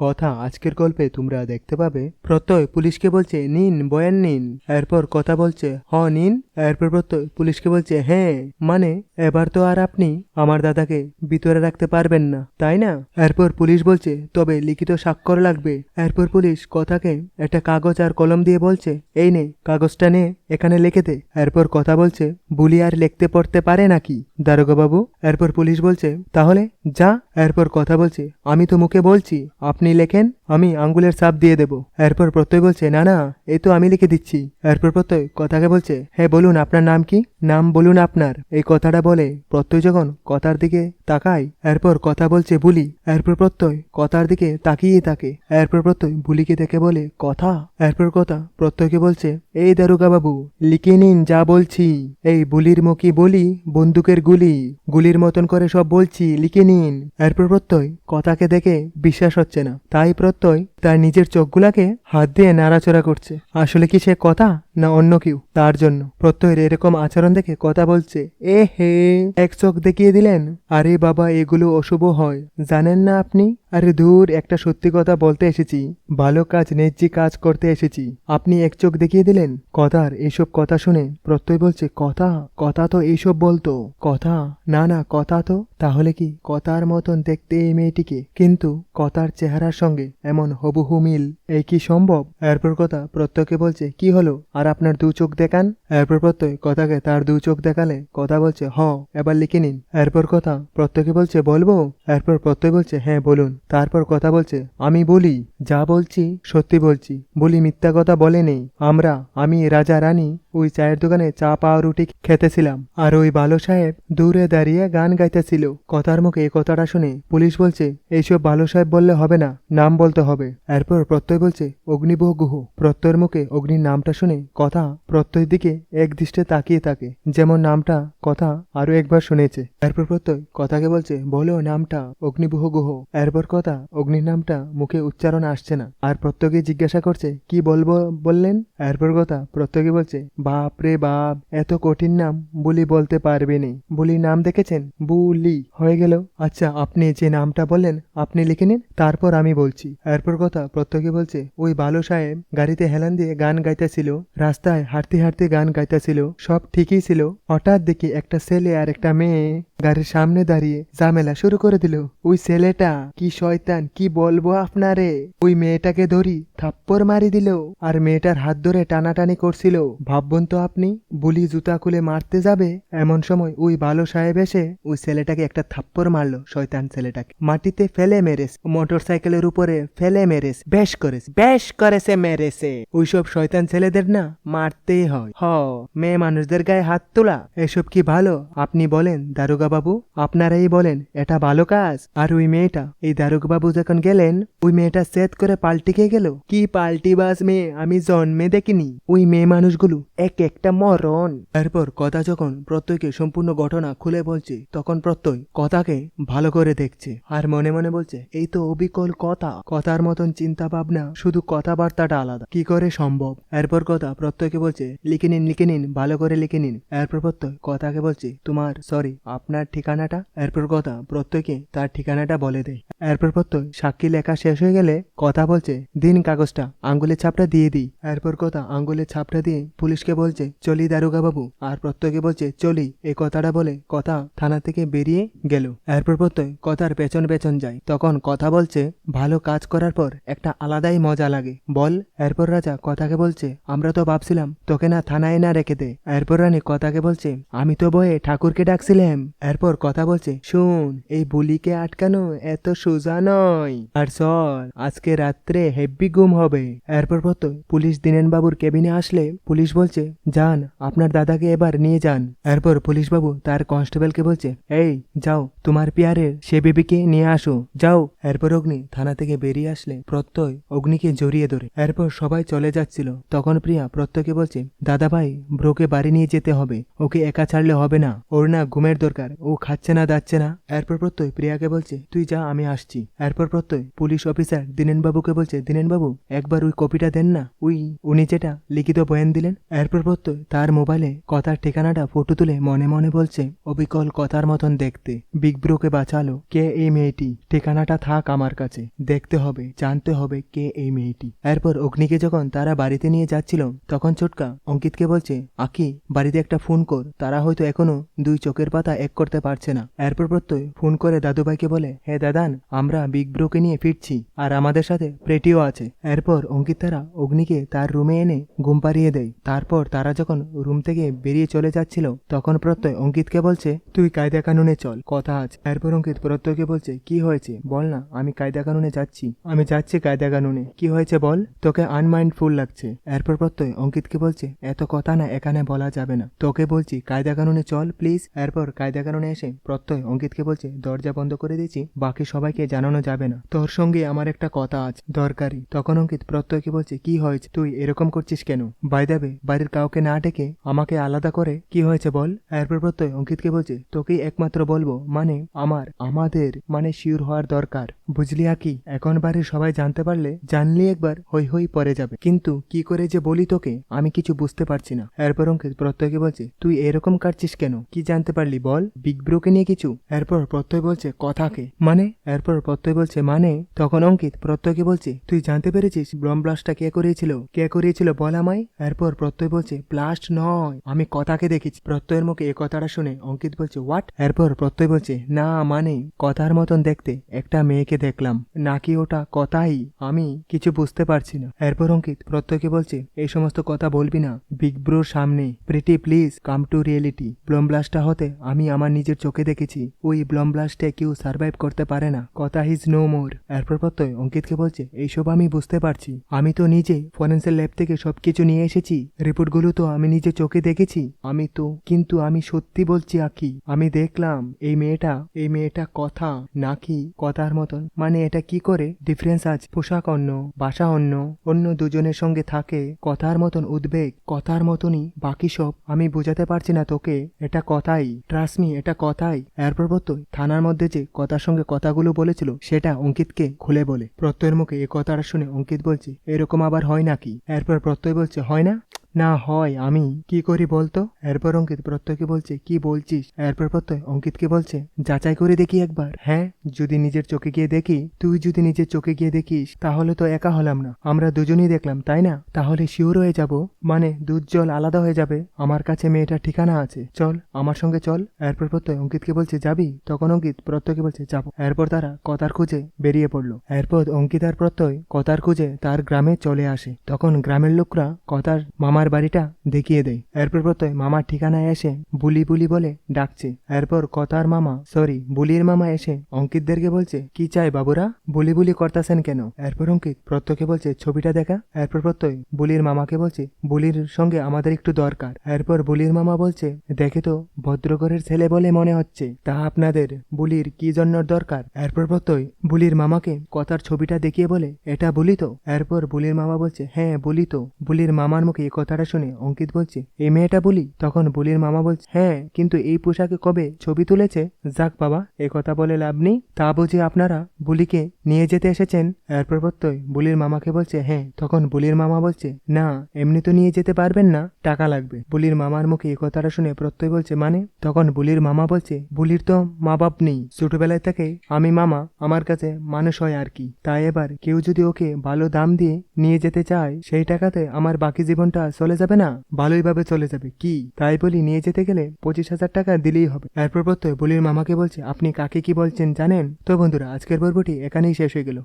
কথা আজকের গল্পে তোমরা দেখতে পাবে। প্রত্যয় পুলিশকে বলছে, নিন, বয়ান নিন। এরপর কথা বলছে, হ, নিন। এরপর প্রত্যয় পুলিশকে বলছে হ্যাঁ। মানে এবার তো আর আপনি আমার দাদাকে ভিতরে রাখতে পারবেন না, তাই না? এরপর পুলিশ বলছে, তবে লিখিত স্বাক্ষর লাগবে। এরপর পুলিশ কথাকে একটা কাগজ আর কলম দিয়ে বলছে, এই নে, কাগজটা নে, এখানে লিখে দে। এরপর কথা বলছে, বুলি আর লিখতে পড়তে পারে নাকি দারোগা বাবু এরপর পুলিশ বলছে, তাহলে যা। এরপর কথা বলছে, আমি তো মুখে বলছি, আপনি লেখেন, আমি আঙ্গুলের সাপ দিয়ে দেব। এরপর প্রত্যয় বলছে, না না, এই তো আমি লিখে দিচ্ছি। এরপর প্রত্যয় কথাকে বলছে হ্যাঁ বলুন, আপনার নাম কি? নাম বলুন আপনার। এই কথাটা বলে প্রত্যয় যখন কথার দিকে তাকায়, এরপর কথা বলছে বুলি। এরপর প্রত্যয় কথার দিকে তাকিয়ে থাকে। এরপর প্রত্যয় বুলিকে দেখে বলে, কথা? এরপর কথা প্রত্যয়কে বলছে, এই দারুগা বাবু, লিখে নিন যা বলছি। এই বুলির মুখী বলি বন্দুকের গুলি, গুলির মতন করে সব বলছি, লিখে নিন। এরপর প্রত্যয় কথাকে দেখে বিশ্বাস হচ্ছে না। তাই প্রত্যয় তার নিজের চোখগুলাকে হাত দিয়ে নাড়াচড়া করছে। আসলে কি সে কথা না অন্য কেউ? তার জন্য। প্রত্যয়ের এরকম আচরণ দেখে কথা বলছে, এ হে। এক চোখ দেখিয়ে দিলেন, আরে বাবা, এগুলো অশুভ হয়। জানেন না আপনি? আরে দূর একটা সত্যি কথা বলতে এসেছি। ভালো কাজ ন্যায্য কাজ করতে এসেছি। আপনি এক চোখ দেখিয়ে দিলেন, কথার এইসব কথা শুনে প্রত্যয় বলছে, কথা কথা তো এইসব বলতো। কথা? না না, কথা তো? তাহলে কি কথার মতন দেখতে এই মেয়েটিকে? কিন্তু কথার চেহারার সঙ্গে এমন হবুহু মিল, এই কি সম্ভব? এরপর কথা প্রত্যয়কে বলছে, কি হলো? আর আপনার দু চোখ দেখান। এরপর প্রত্যয় কথাকে তার দু চোখ দেখালে কথা বলছে, হ, এবার লিখে নিন। এরপর কথা প্রত্যয়কে বলছে, বলব? এরপর প্রত্যয় বলছে হ্যাঁ বলুন। তারপর কথা বলছে, আমি বলি, যা বলছি, সত্যি বলছি। বলি মিথ্যা কথা বলে নেই। আমরা, আমি রাজা রানী, ওই চায়ের দোকানে চা পাওয়া রুটি খেতেছিলাম। আর ওই বালো সাহেব দূরে দাঁড়িয়ে গান গাইতেছিল। কথার মুখে এই কথাটা শুনে পুলিশ বলছে, এইসব বালো সাহেব বললে হবে না। নাম বলতে হবে। এরপর প্রত্যয় বলছে, অগ্নিবহ গুহ। প্রত্যয়ের মুখে অগ্নির নামটা শুনে কথা প্রত্যয়ের দিকে এক দৃষ্টে তাকিয়ে থাকে, যেমন নামটা কথা আরও একবার শুনেছে। এরপর প্রত্যয় কথাকে বলছে, বলো নামটা অগ্নিবহ গুহ। এরপর কথা অগ্নির নামটা মুখে উচ্চারণ আসছে না। আর প্রত্যয়কে জিজ্ঞাসা করছে, কি বলব বললেন? এরপর কথা প্রত্যয়কে বলছে, বাপ রে বাপ, এত কঠিন নাম বুলি বলতে পারবে নি। বুলি নাম দেখেছেন? বুলি। হয়ে গেল। আচ্ছা আপনি যে নামটা বললেন, আপনি লিখে নিন, তারপর আমি বলছি। এরপর কথা প্রত্যেকে বলছে, ওই বালো সাহেব গাড়িতে হেলান দিয়ে গান গাইতেছিল, রাস্তায় হাঁটতে হাঁটতে গান গাইতেছিল, সব ঠিকই ছিল। হঠাৎ দেখি একটা ছেলে আর একটা মেয়ে গাড়ির সামনে দাঁড়িয়ে ঝামেলা শুরু করে দিল। ওই ছেলেটা কি শয়তান, কি বলব আপনারে? ওই মেয়েটাকে ধরি থাপ্পড় মারি দিল আর মেয়েটার হাত ধরে টানাটানি করছিল। ভাববেন তো আপনি, বুলি জুতা খুলে মারতে যাবে। এমন সময় ওই ভালো সাহেব এসে ওই ছেলেটাকে একটা থাপ্পড় মারলো, শয়তান ছেলেটাকে। মাটিতে ফেলে মেরেস মোটর সাইকেলের উপরে ফেলে মেরেস বেশ করেস বেশ করেছে মেরেছে। ওইসব শয়তান ছেলেদের না মারতেই হয়। হ, মেয়ে মানুষদের গায়ে হাত তোলা, এসব কি ভালো? আপনি বলেন, দারোগা বাবু, আপনারাই বলেন, এটা ভালো কাজ। আর ওই মেয়েটা, এই দারোগা বাবু যখন গেলেন, ওই মেয়েটা সেট করে পাল্টিকে গেল। কি পাল্টি বাস মেয়ে, আমি জন্মে দেখিনি। ওই মেয়ে মানুষগুলো এক একটা মরণ। এরপর কথা যখন প্রত্যয়কে সম্পূর্ণ ঘটনা খুলে বলছে, তখন প্রত্যয় কথাকে ভালো করে দেখছে। আর মনে মনে বলছে, এই তো অবিকল কথা। কথার মতন চিন্তা ভাবনা শুধু কথাবার্তাটা আলাদা। কি করে সম্ভব? এরপর কথা প্রত্যয়কে বলছে, লিখে নিন লিখে নিন, ভালো করে লিখে নিন। এরপর প্রত্যয় কথাকে বলছে, তোমার সরি আপনার ঠিকানাটা? এরপর কথা প্রত্যয়কে তার ঠিকানাটা বলে দেয়। এরপর প্রত্যয় সাক্ষী লেখা শেষ হয়ে গেলে কথা বলছে, দিন কাগজটা, আঙ্গুলের ছাপটা দিয়ে দিই। এরপর কথা আঙ্গুলের ছাপটা দিয়ে পুলিশকে বলছে, চলি দারোগা বাবু আর প্রত্যয়কে বলছে, চলি। এই কথাটা বলে কথা থানা থেকে বেরিয়ে গেল। এরপর প্রত্যয় কথার পেছন পেছন যায়। তখন কথা বলছে ভালো কাজ করার পর একটা আলাদাই মজা লাগে। বল, এরপর রাজা কথাকে বলছে, আমরা তো ভাবছিলাম তোকে না থানায় না রেখে দে। এরপর রানী কথাকে বলছে, আমি তো বয়ে ঠাকুরকে ডাকছিলাম। এরপর কথা বলছে, শুন, এই বুলিকে আটকানো এত সোজা নয়। আর চল, আজকে রাত্রে হেব্বি গুম হবে। এরপর প্রত্যয় পুলিশ দিনেন বাবুর কেবিনে আসলে পুলিশ বলছে, যান, আপনার দাদাকে এবার নিয়ে যান। এরপর পুলিশ বাবু তার কনস্টেবলকে বলছে, এই, যাও, তোমার পিয়ারের সে বেবিকে নিয়ে আসো। যাও। এরপর অগ্নি থানা থেকে বেরিয়ে আসলে প্রত্যয় অগ্নিকে জড়িয়ে ধরে। এরপর সবাই চলে যাচ্ছিল। তখন প্রিয়া প্রত্যয়কে বলছে, দাদা ভাই, ব্রোকে বাড়ি নিয়ে যেতে হবে। ওকে একা ছাড়লে হবে না। ওর না ঘুমের দরকার। ও খাচ্ছে না, দাচ্ছে না। এরপর প্রত্যয় প্রিয়াকে বলছে, তুই যা, আমি আসছি। এরপর প্রত্যয় পুলিশ অফিসার দিনেন বাবুকে বলছে দিনেন বাবু একবার ওই কপিটা দেন না। উই উনি যেটা লিখিত বয়ান দিলেন। এরপর প্রত্যয় তার মোবাইলে কথার ঠিকানাটা ফটো তুলে মনে মনে বলছে, অবিকল কথার মতন দেখতে। বিগ ব্রোকে বাঁচালো। কে এই মেয়েটি? ঠিকানাটা থাক আমার কাছে। দেখতে হবে, জানতে হবে কে এই মেয়েটি। এরপর অগ্নিকে যখন তারা বাড়িতে নিয়ে যাচ্ছিল, তখন ছোটকা অঙ্কিতকে বলছে, আকি, বাড়িতে একটা ফোন কর, তারা হয়তো এখনও দুই চোখের পাতা এক করতে পারছে না। এরপর প্রত্যয় ফোন করে দাদুভাইকে বলে, হে দাদান, আমরা বিগ ব্রোকে নিয়ে ফিরছি, আর আমাদের সাথে প্রেটিও আছে। এরপর অঙ্কিত তারা অগ্নিকে তার রুমে এনে ঘুম পাড়িয়ে দেয়। তারপর তারা যখন রুম থেকে বেরিয়ে চলে যাচ্ছিল, তখন প্রত্যয় অঙ্কিতকে বলছে, তুই কায়দা কানুনে চল, কথা আছে। এরপর অঙ্কিত প্রত্যয়কে বলছে, কি হয়েছে? বল না, আমি কায়দা কানুনে যাচ্ছি। আমি যাচ্ছি কায়দা কানুনে। কি হয়েছে বল? তোকে আনমাইন্ডফুল লাগছে। এরপর প্রত্যয় অঙ্কিতকে বলছে, এত কথা না এখানে বলা যাবে না। তোকে বলছি, কায়দা কানুনে চল প্লিজ এরপর কায়দা কানুনে এসে প্রত্যয় অঙ্কিতকে বলছে, দরজা বন্ধ করে দিয়েছি, বাকি সবাইকে জানানো যাবে না। তোর সঙ্গে আমার একটা কথা আছে, দরকারি। তখন অঙ্কিত প্রত্যয়কে বলছে, কি হয়েছে? তুই এরকম করছিস কেন? বাইদাবে বাড়ির কাউকে না ডেকে আমাকে আলাদা করে, কি হয়েছে বল? এরপর প্রত্যয় অঙ্কিতকে বলছে, তোকেই একমাত্র বলব মানে আমার, আমাদের মানে শিওর হওয়ার দরকার। বুঝলি কি এখন বাড়ির সবাই জানতে পারলে জানলি একবার হই হই পরে যাবে। কিন্তু কি করে যে বলি তোকে, আমি কিছু বুঝতে পারছি না। এরপর অঙ্কিত প্রত্যয়কে বলছে, তুই এরকম কাটছিস কেন? কি জানতে পারলি বল? বিগ ব্রোকে নিয়ে কিছু? এরপর প্রত্যয় বলছে, কথাকে। মানে? এরপর প্রত্যয় বলছে মানে? তখন অঙ্কিত প্রত্যয়কে বলছে, তুই জানতে পেরেছিস ব্লম ব্লাস্টটা কে করিয়েছিল? কে করিয়েছিল বল আমায়? এরপর প্রত্যয় বলছে ব্লাস্ট নয়, আমি কথাকে দেখেছি। প্রত্যয়ের মুখে এ কথাটা শুনে অঙ্কিত বলছে হোয়াট এরপর প্রত্যয় বলছে, না মানে কথার মতন দেখতে একটা মেয়েকে দেখলাম। নাকি ওটা কথাই আমি কিছু বুঝতে পারছি না। এরপর অঙ্কিত প্রত্যয়কে বলছে, এই সমস্ত কথা বলবি না। বিগ ব্রোর সামনে। Pretty please come to reality ব্লম ব্লাস্টটা হতে আমি আমার নিজের চোখে দেখেছি। ওই ব্লম ব্লাস্টে কেউ সার্ভাইভ করতে পারে না। কথা হিজ নো মোর এরপর প্রত্যয় অঙ্কিতকে বলছে, এইসব আমি বুঝতে পারছি। আমি তো নিজে ফরেন্সিক ল্যাব থেকে সবকিছু নিয়ে এসেছি। রিপোর্টগুলো তো আমি নিজে চোখে দেখেছি। আমি তো, কিন্তু আমি সত্যি বলছি আকি, আমি দেখলাম এই মেয়েটা এই মেয়েটা কথা, নাকি কথার মতন। মানে এটা কি করে? ডিফারেন্স আজ পোশাক অন্য, বাসা অন্য অন্য দুজনের সঙ্গে থাকে, কথার মতন উদ্বেগ, কথার মতনই বাকি সব। আমি বোঝাতে পারছি না তোকে, এটা কথাই ট্রাস্টমি এটা কথাই। এরপর প্রত্যয় থানার মধ্যে যে কথার সঙ্গে কথাগুলো বলেছিল, সেটা অঙ্কিতকে খুলে বলে। প্রত্যয়ের মুখে এ কথাটা শুনে অঙ্কিত বলছে, এরকম আবার হয় নাকি? এরপর প্রত্যয় বলছে, হয় না। না হয়, আমি কি করি বলতো? এরপর অঙ্কিত প্রত্যয়কে বলছে, কি বলছিস? এরপর প্রত্যয় অঙ্কিতকে বলছে, যাচাই করে দেখি একবার। হ্যাঁ যদি নিজের চোখে গিয়ে দেখি, তুই যদি নিজের চোখে গিয়ে দেখিস, তাহলে তো একা হলাম না। আমরা দুজনেই দেখলাম, তাই না? তাহলে শিওর হয়ে যাব। মানে দুধ জল আলাদা হয়ে যাবে। আমার কাছে মেয়েটার ঠিকানা আছে। চল, আমার সঙ্গে চল। এরপর প্রত্যয় অঙ্কিতকে বলছে, যাবি? তখন অঙ্কিত প্রত্যয়কে বলছে, যাব। এরপর তারা কথার খুঁজে বেরিয়ে পড়ল। এরপর অঙ্কিত আর প্রত্যয় কথার খুঁজে তার গ্রামে চলে আসে। তখন গ্রামের লোকরা কথার মামার বাড়িটা দেখিয়ে দেয় এরপর প্রত্যয় মামার ঠিকানায় এসে বুলি বুলি বলে ডাকছে। এরপর কথার মামা সরি বুলির মামা এসে অঙ্কিতদেরকে বলছে, কি চাই বাবুরা? বুলি বুলি করতেছেন কেন? এরপর অঙ্কিত প্রত্যয়কে বলছে, ছবিটা দেখা? এরপর প্রত্যয় বুলির মামাকে বলছে, বুলির সঙ্গে আমাদের একটু দরকার। এরপর বুলির মামা বলছে, দেখে তো ভদ্রঘরের ছেলে বলে মনে হচ্ছে। তা আপনাদের বুলির কি জন্য দরকার? এরপর প্রত্যয় বুলির মামাকে কথার ছবিটা দেখিয়ে বলে, এটা বলি তো? এরপর বুলির মামা বলছে হ্যাঁ বলি তো। বুলির মামার মুখে এই কথাটা শুনে অঙ্কিত বলছে, এই মেয়েটা বলি? তখন বুলির মামা বলছে হ্যাঁ কিন্তু এই পোশাকে কবে ছবি তুলেছে? যাক বাবা, এ কথা বলে লাভ নেই। তা বুঝে আপনারা বুলিকে নিয়ে যেতে এসেছেন? এরপর প্রত্যয় বুলির মামাকে বলছে হ্যাঁ। তখন বুলির মামা বলছে, না, এমনি তো নিয়ে যেতে পারবেন না, টাকা লাগবে। বুলির মামার মুখে এই কথাটা শুনে প্রত্যয় বলছে মানে? তখন বুলির মামা বলছে, বুলির তো মা বাপ নেই। ছোটবেলায় থেকে আমি মামা, আমার কাছে মানুষ হয় আর কি। তাই এবার কেউ যদি ওকে ভালো দাম দিয়ে নিয়ে যেতে চায়, সেই টাকাতে আমার বাকি জীবনটা চলে যাবে না? ভালোইভাবে চলে যাবে। কি? তাই বলি, নিয়ে যেতে গেলে পঁচিশ হাজার টাকা দিলেই হবে। এরপর প্রত্যয় বলির মামাকে বলছে, আপনি কাকে কি বলছেন জানেন? তো বন্ধুরা, আজকের পর্বটি এখানেই শেষ হয়ে গেল।